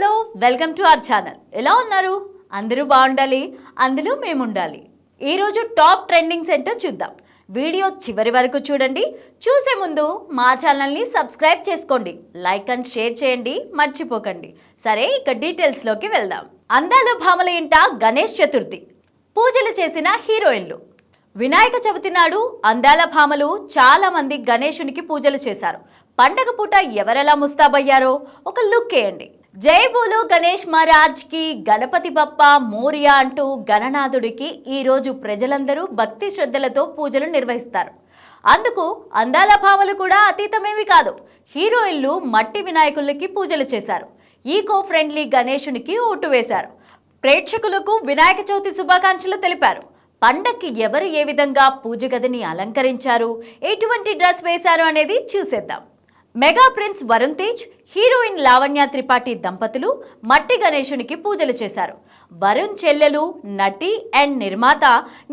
Hello welcome to our channel. ఎలా ఉన్నారు? అందరూ బాగుండాలి అందులో మేము ఉండాలి ఈరోజు టాప్ ట్రెండింగ్స్ ఏంటో చూద్దాం. వీడియో చివరి వరకు చూడండి. చూసే ముందు మా ఛానల్ని సబ్స్క్రైబ్ చేసుకోండి. లైక్ అండ్ షేర్ చేయండి మర్చిపోకండి. సరే ఇక డీటెయిల్స్లోకి వెళ్దాం. అందాల భామల ఇంట గణేష్ చతుర్థి. పూజలు చేసిన హీరోయిన్లు. వినాయక చవితి నాడు అందాల భామలు చాలా మంది గణేశునికి పూజలు చేశారు. పండగ పూట ఎవరెలా ముస్తాబయ్యారో ఒక లుక్ వేయండి. జై బోలు గణేష్ మహారాజ్కి గణపతి బప్ప మోరియా అంటూ గణనాథుడికి ఈ రోజు ప్రజలందరూ భక్తి శ్రద్ధలతో పూజలు నిర్వహిస్తారు. అందుకు అందాల భావలు కూడా అతీతమేమి కాదు. హీరోయిన్లు మట్టి వినాయకులకి పూజలు చేశారు. ఈకో ఫ్రెండ్లీ గణేశునికి ఓటు వేశారు. ప్రేక్షకులకు వినాయక చవితి శుభాకాంక్షలు తెలిపారు. పండక్కి ఎవరు ఏ విధంగా పూజ గదిని అలంకరించారు? ఎటువంటి డ్రెస్ వేశారు అనేది చూసేద్దాం. Mega prince Varun Tej heroine Lavanya Tripathi దంపతులు మట్టి గణేశునికి పూజలు చేశారు. వరుణ్ చెల్లెలు నటి అండ్ నిర్మాత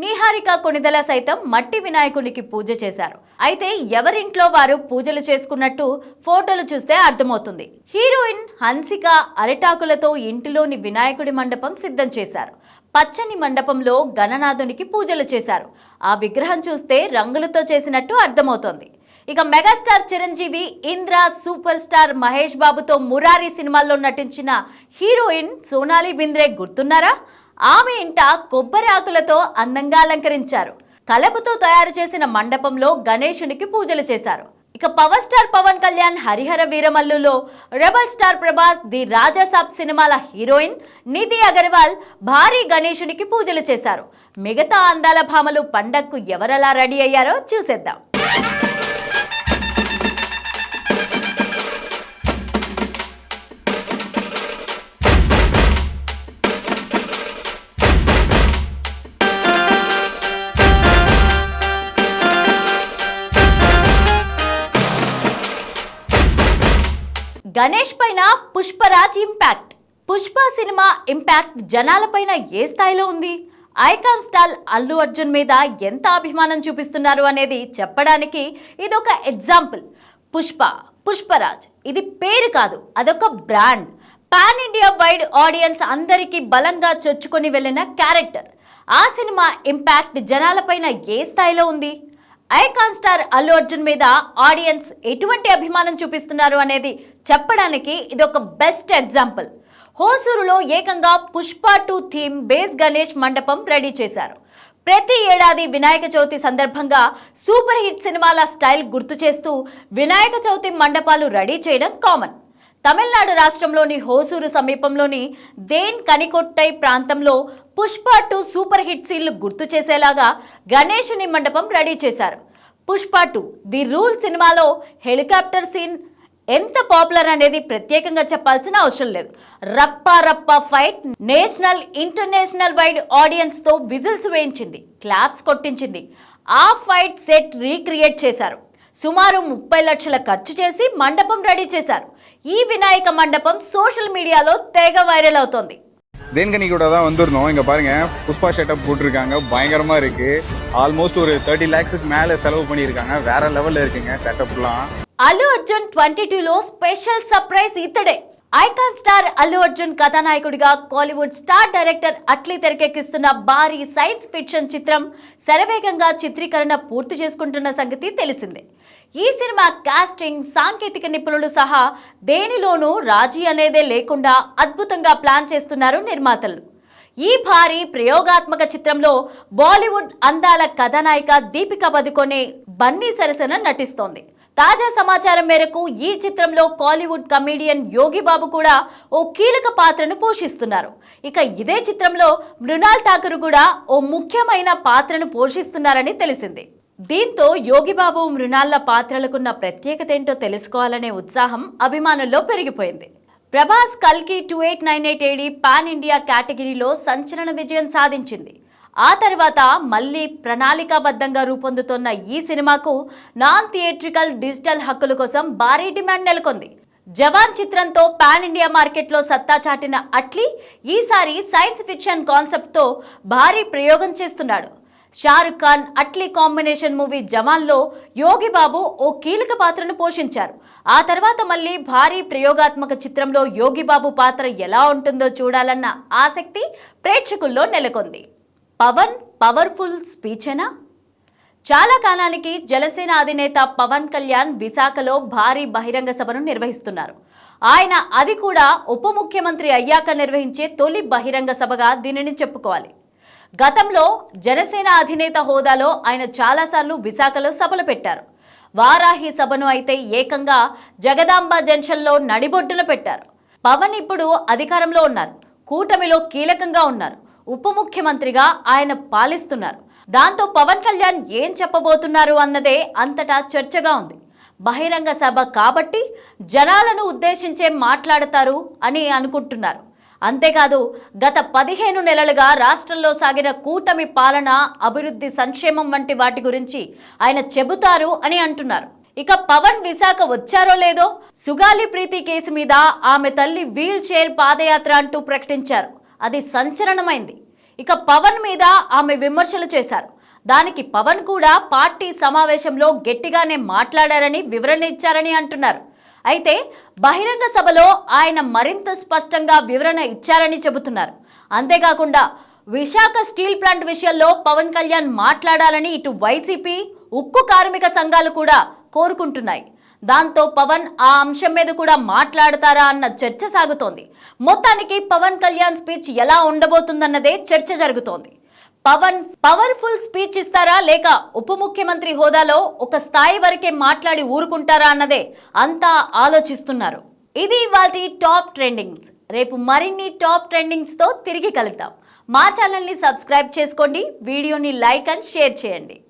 నీహారిక కొనిదల సైతం మట్టి వినాయకునికి పూజ చేశారు. అయితే ఎవరింట్లో వారు పూజలు చేసుకున్నట్టు ఫోటోలు చూస్తే అర్థమవుతుంది. హీరోయిన్ హన్సిక అరిటాకులతో ఇంటిలోని వినాయకుడి మండపం సిద్ధం చేశారు. పచ్చని మండపంలో గణనాథునికి పూజలు చేశారు. ఆ విగ్రహం చూస్తే రంగులతో చేసినట్టు అర్థమవుతోంది. ఇక megastar Chiranjeevi Indra super star Mahesh బాబుతో మురారి సినిమాల్లో నటించిన హీరోయిన్ సోనాలి బింద్రే గుర్తున్నారా? ఆమె ఇంట కొబ్బరి ఆకులతో అందంగా అలంకరించారు. కలపతో తయారు చేసిన మండపంలో గణేశునికి పూజలు చేశారు. ఇక power star Pawan Kalyan Harihara వీరమల్లులో rebel star Prabhas the Rajasaab సినిమాల హీరోయిన్ నిధి అగర్వాల్ భారీ గణేశునికి పూజలు చేశారు. మిగతా అందాల భామలు పండక్కు ఎవరెలా రెడీ అయ్యారో చూసేద్దాం. గణేష్ పైన Pushparaj impact. Pushpa cinema impact జనాలపైన ఏ స్థాయిలో ఉంది? ఐకాన్ స్టార్ అల్లు అర్జున్ మీద ఎంత అభిమానం చూపిస్తున్నారు అనేది చెప్పడానికి ఇదొక ఎగ్జాంపుల్. పుష్ప పుష్పరాజ్ ఇది పేరు కాదు అదొక brand. Pan India wide audience అందరికీ బలంగా చొచ్చుకొని వెళ్ళిన క్యారెక్టర్. ఆ సినిమా ఇంపాక్ట్ జనాలపైన ఏ స్థాయిలో ఉంది? ఐకాన్ స్టార్ అల్లు అర్జున్ మీద ఆడియన్స్ ఎటువంటి అభిమానం చూపిస్తున్నారు అనేది చెప్పడానికి ఇది ఒక బెస్ట్ ఎగ్జాంపుల్. హోసూరులో ఏకంగా Pushpa two theme base Ganesh మండపం రెడీ చేశారు. ప్రతి ఏడాది వినాయక చవితి సందర్భంగా సూపర్ హిట్ సినిమాల స్టైల్ గుర్తు చేస్తూ వినాయక చవితి మండపాలు రెడీ చేయడం కామన్. తమిళనాడు రాష్ట్రంలోని హోసూరు సమీపంలోని దేన్ కనికొట్టై ప్రాంతంలో పుష్ప టూ సూపర్ హిట్ సీన్లు గుర్తు చేసేలాగా గణేషుని మండపం రెడీ చేశారు. పుష్ప టూ ది రూల్ సినిమాలో హెలికాప్టర్ సీన్ ఎంత పాపులర్ అనేది ప్రత్యేకంగా చెప్పాల్సిన అవసరం లేదు రప్ప రప్ప fight national international wide audience తో విజిల్స్ వేయించింది క్లాప్స్ కొట్టించింది ఆ ఫైట్ సెట్ రీక్రియేట్ చేశారు సుమారు ముప్పై లక్షల ఖర్చు చేసి మండపం రెడీ చేశారు ఈ వినాయక మండపం సోషల్ మీడియాలో తెగ వైరల్ అవుతోంది தேன்கனி கூட தான் வந்திருந்தோம் இங்க பாருங்க புஷ்பா ஷெட்டப் போட்டிருக்காங்க பயங்கரமா இருக்கு ஆல்மோஸ்ட் ஒரு தேர்ட்டி லேக்ஸுக்கு மேல செலவு பண்ணியிருக்காங்க வேற லெவல்ல இருக்குங்க செட்டப்லாம் అల్లు అర్జున్ ట్వంటీ టూలో స్పెషల్ సర్ప్రైజ్ ఇతడే. ఐకాన్ స్టార్ అల్లు అర్జున్ కథానాయకుడిగా కాలీవుడ్ స్టార్ డైరెక్టర్ అట్లీ తెరకెక్కిస్తున్న భారీ సైన్స్ ఫిక్షన్ చిత్రం శరవేగంగా చిత్రీకరణ పూర్తి చేసుకుంటున్న సంగతి తెలిసిందే. ఈ సినిమా కాస్టింగ్ సాంకేతిక నిపుణులు సహా దేనిలోనూ రాజీ అనేదే లేకుండా అద్భుతంగా ప్లాన్ చేస్తున్నారు నిర్మాతలు. ఈ భారీ ప్రయోగాత్మక చిత్రంలో బాలీవుడ్ అందాల కథానాయిక దీపిక పదుకొనే బన్నీ సరసన నటిస్తోంది. తాజా సమాచారం మేరకు ఈ చిత్రంలో కాలీవుడ్ కమీడియన్ యోగి బాబు కూడా ఓ కీలక పాత్రను పోషిస్తున్నారు. ఇక ఇదే చిత్రంలో మృణాల్ ఠాకూర్ కూడా ఓ ముఖ్యమైన పాత్రను పోషిస్తున్నారని తెలిసింది. దీంతో యోగిబాబు మృణాళ్ళ పాత్రలకున్న ప్రత్యేకత ఏంటో తెలుసుకోవాలనే ఉత్సాహం అభిమానుల్లో పెరిగిపోయింది. ప్రభాస్ కల్కి two eight nine eight AD pan India కేటగిరీలో సంచలన విజయం సాధించింది. ఆ తర్వాత మళ్ళీ ప్రణాళికాబద్ధంగా రూపొందుతున్న ఈ సినిమాకు నాన్ థియేట్రికల్ డిజిటల్ హక్కుల కోసం భారీ డిమాండ్ నెలకొంది. జవాన్ చిత్రంతో పాన్ ఇండియా మార్కెట్లో సత్తా చాటిన అట్లీ ఈసారి సైన్స్ ఫిక్షన్ కాన్సెప్ట్తో భారీ ప్రయోగం చేస్తున్నాడు. షారుఖ్ ఖాన్ అట్లీ కాంబినేషన్ మూవీ జవాన్లో యోగి బాబు ఓ కీలక పాత్రను పోషించారు. ఆ తర్వాత మళ్ళీ భారీ ప్రయోగాత్మక చిత్రంలో యోగి బాబు పాత్ర ఎలా ఉంటుందో చూడాలన్న ఆసక్తి ప్రేక్షకుల్లో నెలకొంది. పవన్ పవర్ఫుల్ స్పీచేనా? చాలా కాలానికి జనసేన అధినేత పవన్ కళ్యాణ్ విశాఖలో భారీ బహిరంగ సభను నిర్వహిస్తున్నారు. ఆయన అది కూడా ఉప ముఖ్యమంత్రి అయ్యాక నిర్వహించే తొలి బహిరంగ సభగా దీనిని చెప్పుకోవాలి. గతంలో జనసేన అధినేత హోదాలో ఆయన చాలాసార్లు విశాఖలో సభలు పెట్టారు. వారాహి సభను అయితే ఏకంగా జగదాంబ జంక్షన్లో నడిబొడ్డున పెట్టారు. పవన్ ఇప్పుడు అధికారంలో ఉన్నారు. కూటమిలో కీలకంగా ఉన్నారు. ఉప ముఖ్యమంత్రిగా ఆయన పాలిస్తున్నారు. దాంతో పవన్ కళ్యాణ్ ఏం చెప్పబోతున్నారు అన్నదే అంతటా చర్చగా ఉంది. బహిరంగ సభ కాబట్టి జనాలను ఉద్దేశించే మాట్లాడతారు అని అనుకుంటున్నారు. అంతేకాదు గత పదిహేను నెలలుగా రాష్ట్రంలో సాగిన కూటమి పాలన అభివృద్ధి సంక్షేమం వంటి వాటి గురించి ఆయన చెబుతారు అని అంటున్నారు. ఇక పవన్ విశాఖ వచ్చారో లేదో సుగాలి ప్రీతి కేసు మీద ఆమె తల్లి వీల్ చైర్ పాదయాత్ర అంటూ ప్రకటించారు. అది సంచలనమైంది. ఇక పవన్ మీద ఆమె విమర్శలు చేశారు. దానికి పవన్ కూడా పార్టీ సమావేశంలో గట్టిగానే మాట్లాడారని వివరణ ఇచ్చారని అంటున్నారు. అయితే బహిరంగ సభలో ఆయన మరింత స్పష్టంగా వివరణ ఇచ్చారని చెబుతున్నారు. అంతేకాకుండా విశాఖ స్టీల్ ప్లాంట్ విషయంలో పవన్ కళ్యాణ్ మాట్లాడాలని ఇటు వైసీపీ ఉక్కు కార్మిక సంఘాలు కూడా కోరుకుంటున్నాయి. దాంతో పవన్ ఆ అంశం మీద కూడా మాట్లాడతారా అన్న చర్చ సాగుతోంది. మొత్తానికి పవన్ కళ్యాణ్ స్పీచ్ ఎలా ఉండబోతుందన్నదే చర్చ జరుగుతోంది. పవన్ పవర్ఫుల్ స్పీచ్ ఇస్తారా లేక ఉప ముఖ్యమంత్రి హోదాలో ఒక స్థాయి వరకే మాట్లాడి ఊరుకుంటారా అన్నదే అంతా ఆలోచిస్తున్నారు. ఇది వాటి టాప్ ట్రెండింగ్స్. రేపు మరిన్ని టాప్ ట్రెండింగ్స్తో తిరిగి కలుద్దాం. మా ఛానల్ని సబ్స్క్రైబ్ చేసుకోండి వీడియోని లైక్ అండ్ షేర్ చేయండి.